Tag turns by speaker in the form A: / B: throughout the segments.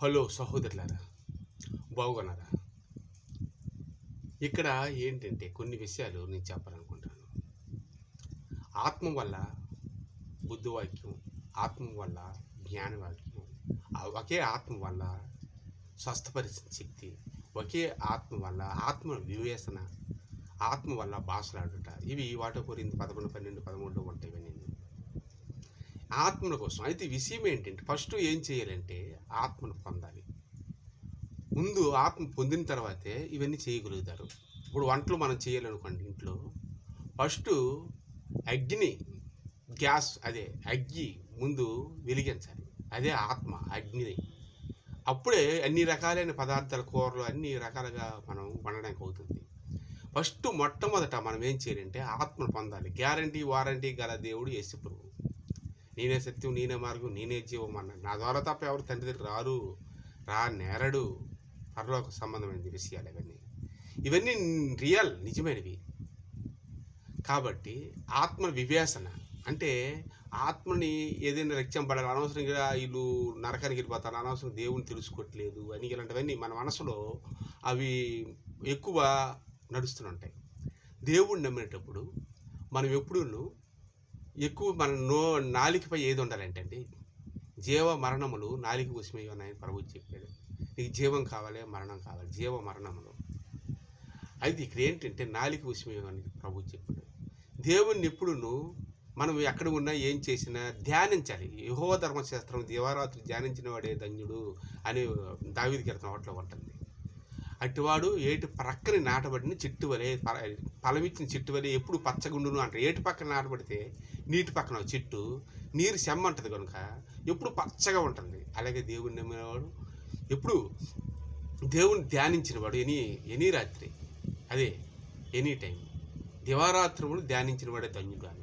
A: Hello సహోదరులారా బాగున్నారా? ఇక్కడ ఏంటంటే కొన్ని విషయాలు నేను చెప్పాలనుకుంటాను ఆత్మ వల్ల బుద్ధివాక్యం ఆత్మ వల్ల జ్ఞానవాక్యం ఒకే ఆత్మ వల్ల స్వస్థపరిచిన శక్తి ఒకే ఆత్మ వల్ల ఆత్మ వివేచన ఆత్మ వల్ల భాషలాడుట ఇవి వాటి గురించి పదకొండు పన్నెండు పదమూడులో ఉంటాయి ఇవన్నీ ఆత్మల కోసం. అయితే విషయం ఏంటంటే ఫస్ట్ ఏం చేయాలంటే ఆత్మను పొందాలి. ముందు ఆత్మ పొందిన తర్వాతే ఇవన్నీ చేయగలుగుతారు. ఇప్పుడు వంటలు మనం చేయాలనుకోండి ఇంట్లో ఫస్ట్ అగ్ని గ్యాస్ అదే అగ్గి ముందు వెలిగించాలి. అదే ఆత్మ అగ్నిని. అప్పుడే అన్ని రకాలైన పదార్థాల కూరలు అన్ని రకాలుగా మనం వండడానికి అవుతుంది. ఫస్ట్ మొట్టమొదట మనం ఏం చేయాలంటే ఆత్మను పొందాలి. గ్యారంటీ వారంటీ గల దేవుడు యేసు నేనే సత్యం నేనే మార్గం నేనే జీవం అన్నాడు నా ద్వారా తప్ప ఎవరు తండ్రి దగ్గర రారు. రా నేరడు. పరలోక సంబంధమైన విషయాలు ఇవన్నీ. ఇవన్నీ రియల్ నిజమైనవి. కాబట్టి ఆత్మ వివేచన అంటే ఆత్మని ఏదైనా రక్షింపడాలి పడాలి అనవసరంగా వీళ్ళు నరకానికి వెళ్ళిపోతారు అనవసరం దేవుని తెలుసుకోవట్లేదు అని ఇలాంటివన్నీ మన మనసులో అవి ఎక్కువ నడుస్తుంటాయి దేవుణ్ణి నమ్మినప్పుడు మనం ఎప్పుడూ ఎక్కువ మన నో నాలికపై ఏది ఉండాలంటే జీవ మరణములు నాలిక కోసమే ఉన్నాయని ప్రభు చెప్పాడు. నీకు జీవం కావాలి మరణం కావాలి జీవ మరణములు. అయితే ఇక్కడ ఏంటంటే నాలిక కోసమే అని ప్రభు చెప్పాడు. దేవుణ్ణి ఎప్పుడును మనం ఎక్కడ ఉన్నా ఏం చేసినా ధ్యానించాలి. యహో ధర్మశాస్త్రం దివారాత్రి ధ్యానించిన వాడే ధన్యుడు అని దావిది కీర్తన ఒకటిలో ఉంటుంది. అటువాడు ఏటి ప్రక్కని నాటబడిన చెట్టు వలె ఫలమిచ్చిన చెట్టు వలె ఎప్పుడు పచ్చగుండును అంటారు. ఏటి పక్కన నాటబడితే నీటి పక్కన చెట్టు నీరు సెమ్మ కనుక ఎప్పుడు పచ్చగా ఉంటుంది. అలాగే దేవుడిని నమ్మినవాడు ఎప్పుడు దేవుని ధ్యానించిన వాడు ఎనీ ఎనీ రాత్రి. అదే ఎనీ టైం. దివారాత్రములు ధ్యానించిన వాడే ధన్యుడు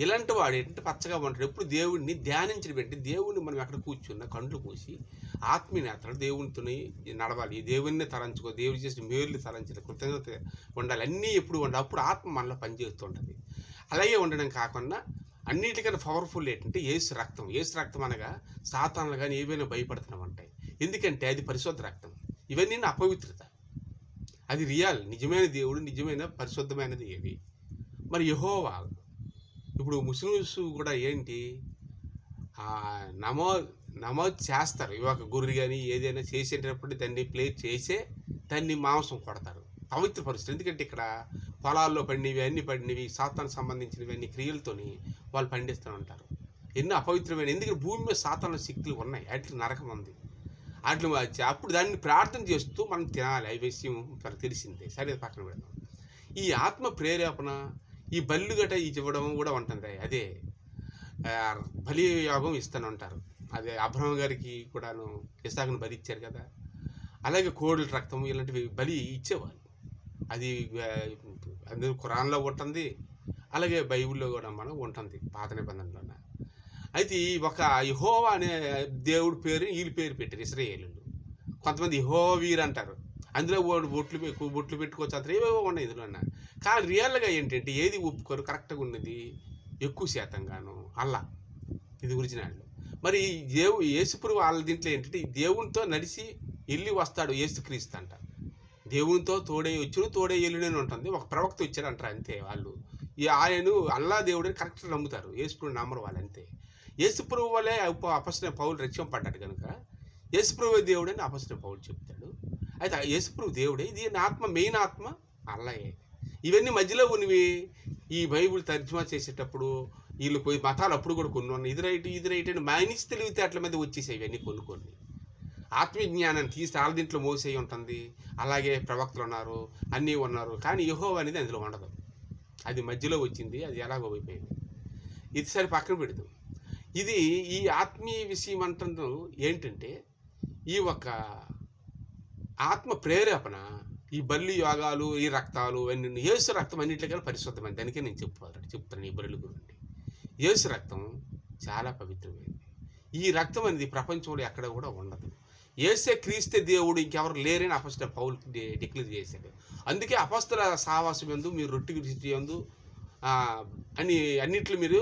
A: ఇలాంటి వాడు ఏంటంటే పచ్చగా ఉంటాడు. ఎప్పుడు దేవుడిని ధ్యానించిన పెట్టి దేవుడిని మనం ఎక్కడ కూర్చున్నా కండ్లు మూసి ఆత్మీయతలు దేవునితోని నడవాలి. దేవుడిని తలంచుకో దేవుడు చేసిన మేలు తలంచిన కృతజ్ఞత ఉండాలి. అన్నీ ఎప్పుడు ఉండాలి అప్పుడు ఆత్మ మనలో పనిచేస్తుంటుంది. అలాగే ఉండడం కాకుండా అన్నిటికన్నా పవర్ఫుల్ ఏంటంటే ఏసు రక్తం. ఏసు రక్తం అనగా సాతానులు కానీ ఏవైనా భయపడుతున్నాం ఉంటాయి. ఎందుకంటే అది పరిశుద్ధ రక్తం. ఇవన్నీ నా అపవిత్రత. అది రియల్. నిజమైన దేవుడు నిజమైన పరిశుద్ధమైనది ఏది? మరి యహోవా ఇప్పుడు ముస్లిమ్స్ కూడా ఏంటి? నమో నమోదు చేస్తారు. ఇవాక గుర్రి కానీ ఏదైనా చేసేటప్పుడు దాన్ని ప్లే చేసే దాన్ని మాంసం కొడతారు. పవిత్ర పరిస్థితి. ఎందుకంటే ఇక్కడ పొలాల్లో పండినవి అన్ని పడినవి సాతానికి సంబంధించినవి అన్ని క్రియలతోని వాళ్ళు పండిస్తూ ఉంటారు. ఎన్నో అపవిత్రమైన ఎందుకంటే భూమి మీద సాతాన శక్తులు ఉన్నాయి. అట్లా నరకం ఉంది. అట్లా అప్పుడు దాన్ని ప్రార్థన చేస్తూ మనం తినాలి. ఆ విషయం మనకు తెలిసిందే. సరే పక్కన పెడదాం. ఈ ఆత్మ ప్రేరేపణ ఈ బల్లు గట ఇది ఇవ్వడం కూడా ఉంటుంది అదే బలి యోగం ఇస్తూనే ఉంటారు అదే అబ్రహం గారికి కూడాను ఇసాకును బలి ఇచ్చారు కదా. అలాగే కోడుల రక్తం ఇలాంటివి బలి ఇచ్చేవాళ్ళు. అది అందరూ ఖురాన్లో ఉంటుంది అలాగే బైబిల్లో కూడా మనం ఉంటుంది పాత నిబంధనలోన. అయితే ఈ ఒక యహోవా అనే దేవుడి పేరు వీళ్ళ పేరు పెట్టారు ఇస్రాయేలు కొంతమంది యహోవా వీరు అంటారు అందులో ఓ- బొట్లు బొట్లు పెట్టుకోవచ్చు అంటారు. ఏవేవో ఉన్నాయి ఇందులో అన్న. కానీ రియల్గా ఏంటంటే ఏది ఒప్పుకోరు కరెక్ట్గా ఉన్నది ఎక్కువ శాతంగాను అల్లా. ఇది ఒరిజినల్ మరి దేవు యేసుపురు వాళ్ళ దీంట్లో ఏంటంటే దేవునితో నడిచి వెళ్ళి వస్తాడు యేసుక్రీస్తు అంట. దేవునితో తోడే వచ్చును తోడే వెళ్ళిన ఉంటుంది. ఒక ప్రవక్త వచ్చాడు అంటారు అంతే వాళ్ళు. ఈ ఆయనను అల్లా దేవుడని కరెక్ట్గా నమ్ముతారు. యేసుప్రభు నమ్మరు వాళ్ళు అంతే. యేసుప్రభు వల్లే అపసిన పౌలు రక్షింపడ్డాడు కనుక యేసుప్రభు దేవుడని అపసిన పౌలు చెప్తాడు. అయితే యేసుప్రభు దేవుడే ఇది నా ఆత్మ మెయిన్ ఆత్మ అల్లయే. ఇవన్నీ మధ్యలో ఉన్నవి. ఈ బైబిల్ తర్జుమా చేసేటప్పుడు వీళ్ళు పోయి మతాలు అప్పుడు కూడా కొన్ని ఉన్నాయి. ఇది రైట్ ఇది రైట్ అని మైనిస్ తెలివితేటల మీద వచ్చేసాయి ఇవన్నీ కొన్ని కొన్ని. ఆత్మీయ జ్ఞానాన్ని తీసి వాళ్ళ దీంట్లో మోసేయి ఉంటుంది. అలాగే ప్రవక్తలు ఉన్నారు అన్నీ ఉన్నారు. కానీ యహో అనేది అందులో ఉండదు. అది మధ్యలో వచ్చింది అది ఎలాగో అయిపోయింది. ఇది సరే పక్కన పెడదాం. ఇది ఈ ఆత్మీయ విషయం అంటున్న ఏంటంటే ఈ ఒక ఆత్మ ప్రేరేపణ ఈ బల్లి యోగాలు ఈ రక్తాలు అన్ని ఏసు రక్తం అన్నింటికన్నా పరిశుద్ధమైంది. దానికే నేను చెప్పుకోవాలి చెప్తాను ఈ బల్లి గురించి. ఏసు రక్తం చాలా పవిత్రమైనది ఈ రక్తం అనేది ప్రపంచంలో ఎక్కడ కూడా ఉండదు. ఏసే క్రీస్తే దేవుడు ఇంకెవరు లేరని అపస్తుల పౌలు డిక్లేర్ చేశాడు. అందుకే అపస్తుల సావాసం ఎందు మీరు రొట్టి విరిచి ఎందు అని అన్నిట్లో మీరు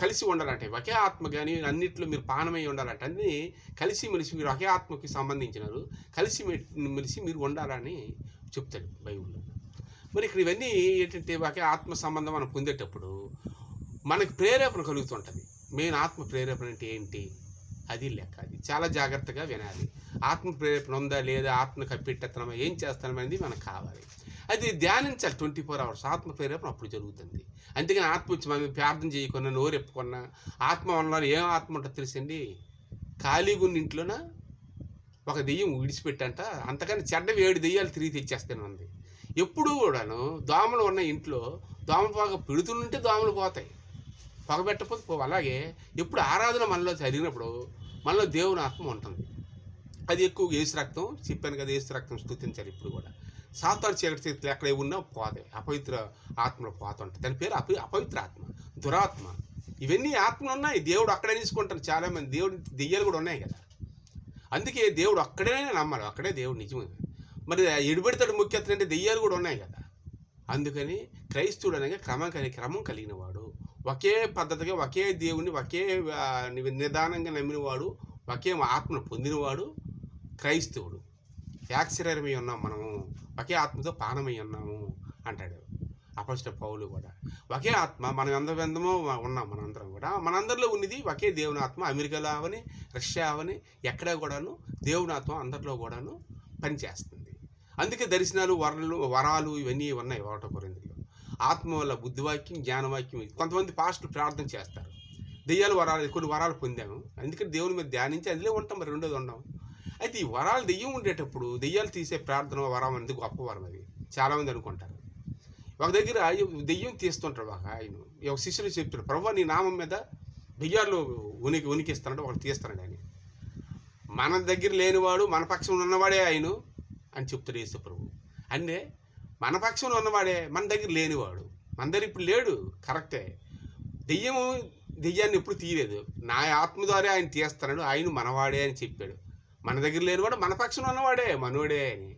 A: కలిసి ఉండాలంటే ఒకే ఆత్మ కానీ అన్నిట్లో మీరు పానమై ఉండాలంటే. అన్నీ కలిసి మెలిసి మీరు ఒకే ఆత్మకి సంబంధించినారు. కలిసి మెలిసి మీరు ఉండాలని చెప్తాడు బైబిల్లో. మరి ఇక్కడ ఇవన్నీ ఏంటంటే ఒకే ఆత్మ సంబంధం మనం పొందేటప్పుడు మనకు ప్రేరేపణ కలుగుతుంటుంది. మెయిన్ ఆత్మ ప్రేరేపణ అంటే ఏంటి? అది లెక్క. అది చాలా జాగ్రత్తగా వినాలి. ఆత్మ ప్రేరేపణ ఉందా లేదా? ఆత్మ కప్పెట్టేస్తున్నామా ఏం చేస్తున్నాం అనేది మనకు కావాలి. అది ధ్యానించాలి ట్వంటీ ఫోర్ అవర్స్. ఆత్మ ప్రేరేపణ అప్పుడు జరుగుతుంది. అందుకని ఆత్మ వచ్చి మనం ప్రార్థన చేయకున్నా నోరు ఎప్పుకున్నా ఆత్మ వల్ల ఏం ఆత్మ ఉంటుందో తెలుసండి? ఖాళీగా ఉన్న ఇంట్లోన? ఒక దెయ్యం విడిచిపెట్టంట. అంతకని చెడ్డ ఏడు దెయ్యాలు తిరిగి తెచ్చేస్తూనే ఉంది ఎప్పుడూ కూడాను దోమలు ఉన్న ఇంట్లో దోమ పొగ పెడుతుంటే దోమలు పోతాయి. పొగ పెట్టకపోతే పో. అలాగే ఎప్పుడు ఆరాధన మనలో జరిగినప్పుడు మనలో దేవుని ఆత్మ ఉంటుంది. అది ఎక్కువ ఏసు రక్తం చెప్పాను కదా ఏసు రక్తం స్థుతించాలి ఇప్పుడు కూడా. సాతాను చీకటి చేతులు ఎక్కడ ఉన్నా పోతాయి అపవిత్ర ఆత్మలో పోతుంటాయి దాని పేరు అప అపవిత్ర ఆత్మ దురాత్మ. ఇవన్నీ ఆత్మలు ఉన్నాయి దేవుడు అక్కడే తీసుకుంటారు చాలామంది దేవుడు దెయ్యాలు కూడా ఉన్నాయి కదా. అందుకే దేవుడు అక్కడే నమ్మాలి. అక్కడే దేవుడు నిజమే. మరి ఎడుబెడతాడు ముఖ్యత్వంటే దెయ్యాలు కూడా ఉన్నాయి కదా. అందుకని క్రైస్తవుడు అనగా క్రమం కలిగి క్రమం కలిగిన వాడు ఒకే పద్ధతిగా ఒకే దేవుని ఒకే నిదానంగా నమ్మినవాడు ఒకే ఆత్మను పొందినవాడు క్రైస్తవుడు. యాక్శరీరమై ఉన్నాం మనము ఒకే ఆత్మతో పానమై ఉన్నాము అంటాడు అపష్ట పౌలు కూడా. ఒకే ఆత్మ మనం ఎందమెందమో ఉన్నాం మనందరం కూడా. మనందరిలో ఉన్నది ఒకే దేవుని ఆత్మ అమెరికాలో అవని రష్యా అవని ఎక్కడ కూడాను దేవుని ఆత్మ అందరిలో కూడాను పనిచేస్తుంది. అందుకే దర్శనాలు వరలు వరాలు ఇవన్నీ ఉన్నాయి ఒకటో కొరిందులో. ఆత్మ వల్ల బుద్ధివాక్యం జ్ఞానవాక్యం కొంతమంది పాస్టులు ప్రార్థన చేస్తారు. దెయ్యాలు వరాలు కొన్ని వరాలు పొందాము. అందుకని దేవుని మీద ధ్యానించి అందులో ఉంటాం మరి రెండోది ఉన్నాం అయితే ఈ వరాలు దెయ్యం ఉండేటప్పుడు దెయ్యాలు తీసే ప్రార్థన వరం అనేది గొప్ప వరం అది చాలామంది అనుకుంటారు. ఒక దగ్గర దెయ్యం తీస్తుంటాడు ఒక ఆయన. ఒక శిష్యులు చెప్తాడు ప్రభు నీ నామం మీద దెయ్యాలు ఉనికి ఉనికిస్తానంటే వాళ్ళు తీస్తాడు అని మన దగ్గర లేనివాడు మన పక్షంలో ఉన్నవాడే ఆయన అని చెప్తాడు యేసు ప్రభు అంటే మన పక్షంలో ఉన్నవాడే మన దగ్గర లేనివాడు. మన దగ్గర ఇప్పుడు లేడు కరెక్టే. దెయ్యము దెయ్యాన్ని ఎప్పుడు తీయలేదు. నా ఆత్మ ద్వారా ఆయన తీస్తాడు ఆయన మనవాడే అని చెప్పాడు. మన దగ్గర లేనివాడు మన పక్షంలో ఉన్నవాడే మనోడే అని.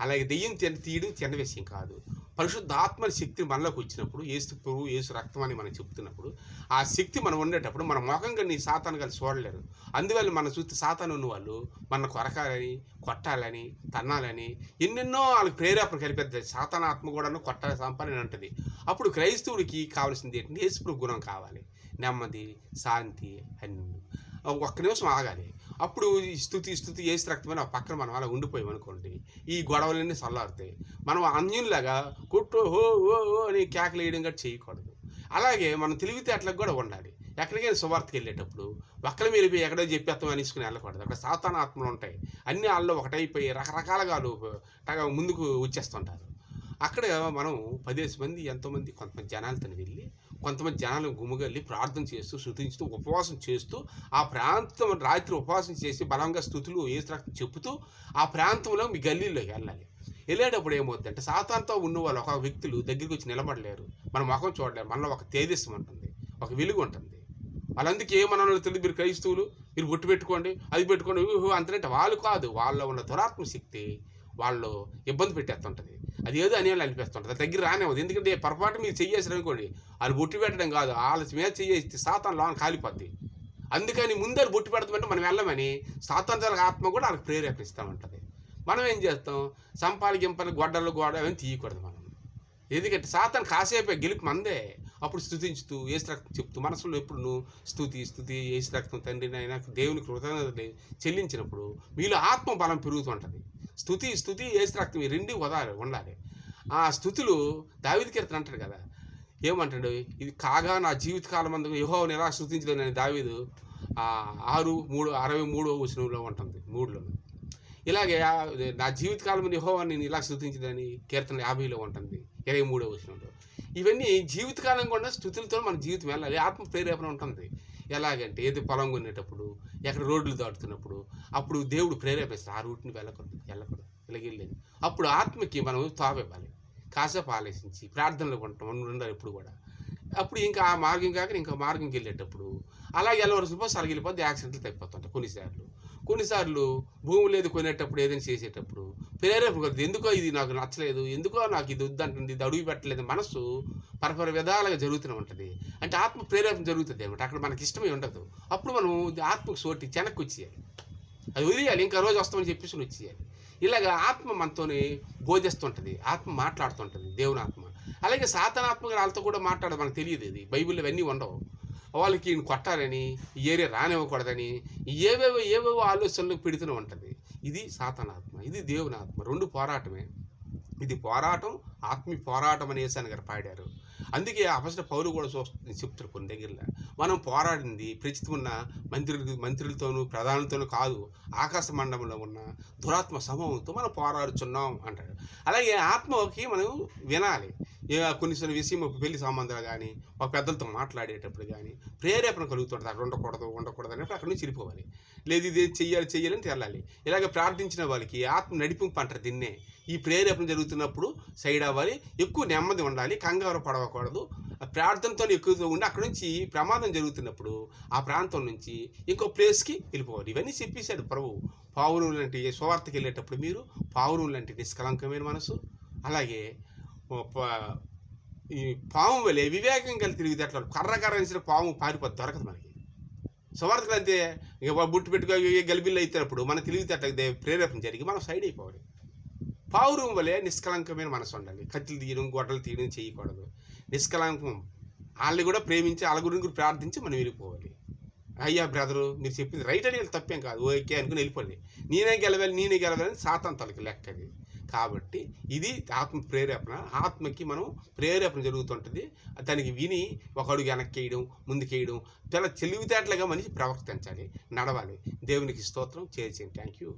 A: అలాగే దెయ్యం తిన తీయడం చిన్న విషయం కాదు. పరిశుద్ధాత్మ శక్తి మనలోకి వచ్చినప్పుడు ఏసు పురుగు ఏసు రక్తం అని మనం చెప్తున్నప్పుడు ఆ శక్తి మనం ఉండేటప్పుడు మన మొఖంగా నీ సాతాను కలిసి చూడలేరు. అందువల్ల మన చూస్తే సాతాను ఉన్న వాళ్ళు మన కొరకాలని కొట్టాలని తన్నాలని ఎన్నెన్నో వాళ్ళకి ప్రేరేపణ కలిపేది. సాతానాత్మ కూడాను కొట్టాలి సంపాలని అంటది. అప్పుడు క్రైస్తవుడికి కావాల్సింది ఏంటంటే యేసుప్రభు గుణం కావాలి. నెమ్మది శాంతి అన్ని. ఒక్క నిమిషం ఆగాలి. అప్పుడు స్థుతి స్థుతి ఏసు రక్తమైన ఆ పక్కన మనం అలా ఉండిపోయాం అనుకోండి ఈ గొడవలన్నీ చల్లారుతాయి మనం అన్యుల్లాగా కొట్టు హో ఓ ఓ అని కేకలు వేయడం కూడా చేయకూడదు. అలాగే మనం తెలివితేటలకు కూడా ఉండాలి. ఎక్కడికైనా సువార్తకి వెళ్ళేటప్పుడు ఒక్కల మీద పోయి ఎక్కడో చెప్పేస్తాం అనేసుకుని వెళ్ళకూడదు. అక్కడ సాతాన ఆత్మలు ఉంటాయి. అన్ని వాళ్ళు ఒకటైపోయి రకరకాలుగా వాళ్ళు ముందుకు వచ్చేస్తుంటారు. అక్కడ మనం పదేసి మంది ఎంతోమంది కొంతమంది జనాలతో వెళ్ళి కొంతమంది జనాలు గుమ్మగల్లి ప్రార్థన చేస్తూ శృతించుతూ ఉపవాసం చేస్తూ ఆ ప్రాంతం రాత్రి ఉపవాసం చేసి బలంగా స్థుతులు ఏసు చెప్తూ ఆ ప్రాంతంలో మీ గల్లీలోకి వెళ్ళాలి. వెళ్ళేటప్పుడు ఏమవుతుందంటే సాతాన్తో ఉన్న వాళ్ళు ఒక వ్యక్తులు దగ్గరికి వచ్చి నిలబడలేరు. మన ముఖం చూడలేరు. మనలో ఒక తేజస్సు ఉంటుంది. ఒక వెలుగు ఉంటుంది. వాళ్ళందుకే మనలో తెలియదు. మీరు క్రైస్తవులు మీరు బొట్టు పెట్టుకోండి అది పెట్టుకోండి అంతనంటే వాళ్ళు కాదు. వాళ్ళలో ఉన్న దురాత్మ శక్తి వాళ్ళు ఇబ్బంది పెట్టేస్తుంటుంది. అది ఏదో అనేయాలి అనిపిస్తుంటుంది. దగ్గర రానివ్వదు ఎందుకంటే పొరపాటు మీరు చెయ్యేసారు అనుకోండి వాళ్ళు బొట్టు పెట్టడం కాదు. వాళ్ళ మీద చెయ్యేస్తే సాతాన్ లోన కాలిపోద్ది. అందుకని ముందర బొట్టు పెడతామంటే మనం వెళ్ళమని స్వాతంత్రాల ఆత్మ కూడా వాళ్ళకి ప్రేరేపిస్తూ ఉంటుంది. మనం ఏం చేస్తాం? సంపాలి గింపలు గొడ్డలు గోడ అవన్నీ తీయకూడదు మనం. ఎందుకంటే సాతాన్ కాసేపే గెలుపు మందే. అప్పుడు స్థుతించుతూ ఏసు రక్తం చెప్తూ మనసులో ఎప్పుడు నువ్వు స్థుతి స్థుతి ఏసు రక్తం తండ్రి అయినా దేవునికి కృతజ్ఞతలు చెల్లించినప్పుడు మీలో ఆత్మ బలం పెరుగుతుంటుంది. స్థుతి స్థుతి ఏసు రక్తం ఈ రెండు వదాలి ఉండాలి. ఆ స్థుతులు దావిది కీర్తన అంటాడు కదా. ఏమంటాడు? ఇది కాగా నా జీవితకాలం అందుకు యహోవని ఎలా స్థుతించలేనని దావీదు ఆరు మూడు అరవై మూడో వచనంలో ఉంటుంది మూడులో. ఇలాగే నా జీవితకాలం యహోవాని నేను ఇలా స్థుతించదని కీర్తన యాభైలో ఉంటుంది ఇరవై మూడో వచనంలో. ఇవన్నీ జీవితకాలం కూడా స్థుతులతో మన జీవితం వెళ్ళాలి ఆత్మ ప్రేరేపణ ఉంటుంది. ఎలాగంటే ఏది పొలం కొనేటప్పుడు ఎక్కడ రోడ్లు దాటుతున్నప్పుడు అప్పుడు దేవుడు ప్రేరేపిస్తాడు ఆ రూట్ని వెళ్ళకూడదు వెళ్ళకూడదు ఇలాగ అప్పుడు ఆత్మకి మనం తావివ్వాలి కాసేపు ఆలోచించి ప్రార్థనలు ఉంటాం ఉండాలి ఎప్పుడు కూడా. అప్పుడు ఇంకా ఆ మార్గం కాక ఇంకా మార్గంకి వెళ్ళేటప్పుడు అలాగే వెళ్ళవలసిన పోతే అలాగే వెళ్ళిపోతే యాక్సిడెంట్లు తగ్గిపోతుంటాయి కొన్నిసార్లు. కొన్నిసార్లు భూమి లేదు కొనేటప్పుడు ఏదైనా చేసేటప్పుడు ప్రేరేపణ ఎందుకో ఇది నాకు నచ్చలేదు ఎందుకో నాకు ఇది వద్దంటుంది ఇది అడుగు పెట్టలేదు మనసు పరపర విధాలుగా జరుగుతూనే ఉంటుంది. అంటే ఆత్మ ప్రేరేపణ జరుగుతుంది అనమాట అక్కడ మనకి ఇష్టమే ఉండదు. అప్పుడు మనం ఆత్మకు సోటి వెనక్కి వచ్చేయాలి. అది వదిలేయాలి ఇంకా రోజు వస్తామని చెప్పేసి వచ్చేయాలి. ఇలాగ ఆత్మ మనతోని బోధిస్తుంటుంది ఆత్మ మాట్లాడుతుంటుంది దేవుని ఆత్మ. అలాగే సాతనాత్మక వాళ్ళతో కూడా మాట్లాడదు మనకు తెలియదు ఇది. బైబిల్లో ఇవన్నీ ఉండవు. వాళ్ళకి ఈయన కొట్టాలని ఏరియా రానివ్వకూడదని ఏవేవో ఏవేవో ఆలోచనలు పెడుతూనే ఉంటుంది. ఇది సాతనాత్మ ఇది దేవుని ఆత్మ. రెండు పోరాటమే. ఇది పోరాటం ఆత్మీ పోరాటం అని యేసాని గారు పాడారు. అందుకే అపసట పౌరులు కూడా చూస్తుంది చెప్తారు కొన్ని దగ్గరలో. మనం పోరాడింది ప్రస్తుతం ఉన్న మంత్రులు మంత్రులతోనూ ప్రధానులతోనూ కాదు ఆకాశ మండలంలో ఉన్న దురాత్మ సమూహంతో మనం పోరాడుచున్నాం అంటాడు. అలాగే ఆత్మకి మనం వినాలి. కొన్నిసార్లు విషయం ఒక పెళ్ళి సంబంధాలు కానీ ఒక పెద్దలతో మాట్లాడేటప్పుడు కానీ ప్రేరేపణ కలుగుతుంది అక్కడ ఉండకూడదు ఉండకూడదు అనేప్పుడు అక్కడ నుంచి వెళ్ళిపోవాలి. లేదు ఇది చెయ్యాలి చెయ్యాలని తెల్లాలి ఇలాగ ప్రార్థించిన వాళ్ళకి ఆత్మ నడిపింపు అంటారు దీన్నే. ఈ ప్రేరేపణ జరుగుతున్నప్పుడు సైడ్ అవ్వాలి ఎక్కువ నెమ్మది ఉండాలి కంగారు పడవకూడదు. ఆ ప్రార్థనతో ఎక్కువగా ఉండి అక్కడ నుంచి ప్రమాదం జరుగుతున్నప్పుడు ఆ ప్రాంతం నుంచి ఇంకో ప్లేస్కి వెళ్ళిపోవాలి. ఇవన్నీ చెప్పేశాడు ప్రభు. పావురం లాంటి సువార్తకి వెళ్ళేటప్పుడు మీరు పావురం లాంటి నిష్కలంకమైన మనసు అలాగే ఈ పాము వలె వివేకం కలిగి తిరిగితే అట్లా కర్ర కర్ర పాము పారిపోతే దొరకదు మనకి. సువార్థకులు అంతే. ఇక బుట్టు పెట్టుకో గలిబిల్లు అయితేనప్పుడు మన తెలివితే ప్రేరేపణ జరిగి మనం సైడ్ అయిపోవాలి. పావురం వలె నిష్కలంకమైన మనసు ఉండాలి. కత్తులు తీయడం గొడ్డలు తీయడం చేయకూడదు. నిష్కలంకం వాళ్ళని కూడా ప్రేమించి వాళ్ళ గురించి కూడా ప్రార్థించి మనం వెళ్ళిపోవాలి. అయ్యా బ్రదరు మీరు చెప్పింది రైట్ అని తప్పేం కాదు. ఓకే అనుకుని వెళ్ళిపోవాలి నేనే గెలవాలి నేనే గెలవాలని సాతాన్ తలకి లెక్కది. కాబట్టి ఇది ఆత్మ ప్రేరేపణ. ఆత్మకి మనం ప్రేరేపణ జరుగుతుంటుంది. దానికి విని ఒక అడుగు వెనక్కి వేయడం ముందుకేయడం చాలా తెలివితేటలుగా మనిషి ప్రవర్తించాలి నడవాలి. దేవునికి స్తోత్రం. చేసి థ్యాంక్ యూ